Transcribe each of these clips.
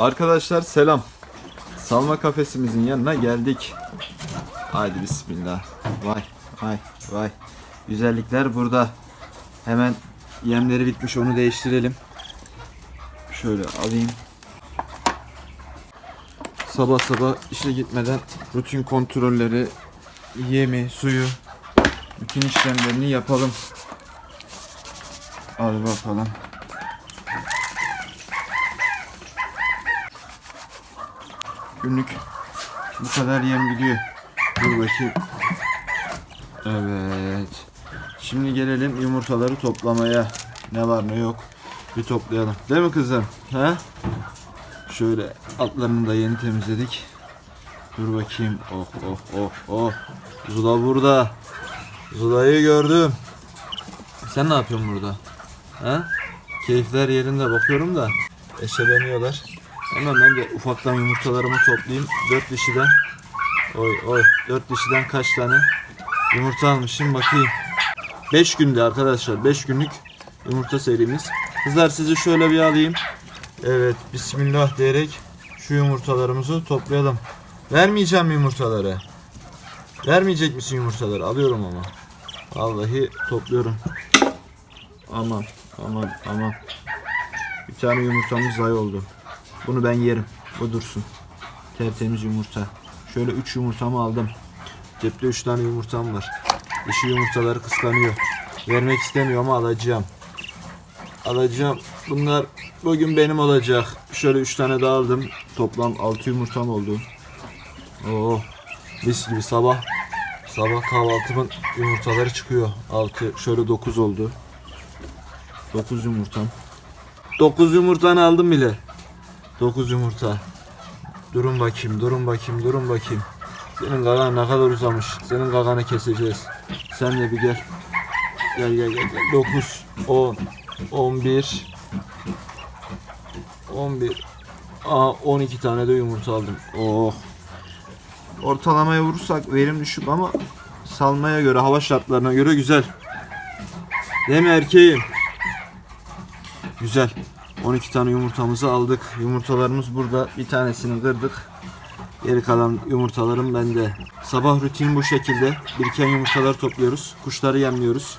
Arkadaşlar selam. Salma kafesimizin yanına geldik. Haydi bismillah. Vay vay vay. Güzellikler burada. Hemen yemleri bitmiş onu değiştirelim. Şöyle alayım. Sabah sabah işe gitmeden rutin kontrolleri, yemi, suyu, bütün işlemlerini yapalım. Hadi bakalım. Günlük bu kadar yem gidiyor. Dur bakayım. Evet. Şimdi gelelim yumurtaları toplamaya. Ne var ne yok. Bir toplayalım. Değil mi kızım? He? Şöyle altlarını da yeni temizledik. Dur bakayım. Oh oh oh oh. Zula burada. Zula'yı gördüm. Sen ne yapıyorsun burada? He? Keyifler yerinde bakıyorum da. Eşeleniyorlar. Hemen ben de ufaktan yumurtalarımı toplayayım. 4 dişiden. Oy oy. 4 dişiden kaç tane yumurta almışım bakayım. 5 günde arkadaşlar. 5 günlük yumurta serimiz. Kızlar sizi şöyle bir alayım. Evet. Bismillah diyerek şu yumurtalarımızı toplayalım. Vermeyeceğim yumurtaları. Vermeyecek misin yumurtaları? Alıyorum ama. Vallahi topluyorum. Aman aman aman. Bir tane yumurtamız zayi oldu. Bunu ben yerim. Bu dursun. Tertemiz yumurta. Şöyle 3 yumurtamı aldım. Cepte 3 tane yumurtam var. Dişi yumurtaları kıskanıyor. Vermek istemiyor ama alacağım. Alacağım. Bunlar bugün benim olacak. Şöyle 3 tane daha aldım. Toplam 6 yumurtam oldu. Oo. Mis gibi sabah. Sabah kahvaltımın yumurtaları çıkıyor. 6 şöyle 9 oldu. 9 yumurtam. 9 yumurtanı aldım bile. 9 yumurta. Durun bakayım, durun bakayım, durun bakayım. Senin gagan ne kadar uzamış. Senin gaganı keseceğiz. Sen de bir gel. Gel gel gel. gel. 9, 10, 11, 11. Aa 12 tane de yumurta aldım. Oh. Ortalamaya vurursak verim düşük ama salmaya göre, hava şartlarına göre güzel. Değil mi erkeğim? Güzel. 12 tane yumurtamızı aldık. Yumurtalarımız burada. Bir tanesini kırdık. Geri kalan yumurtalarım bende. Sabah rutini bu şekilde. Biriken yumurtaları topluyoruz. Kuşları yemliyoruz.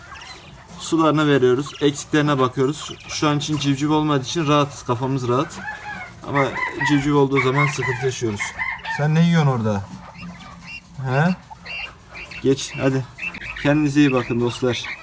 Sularını veriyoruz. Eksiklerine bakıyoruz. Şu an için civciv olmadığı için rahatız. Kafamız rahat. Ama civciv olduğu zaman sıkıntı yaşıyoruz. Sen ne yiyorsun orada? He? Geç hadi. Kendinize iyi bakın dostlar.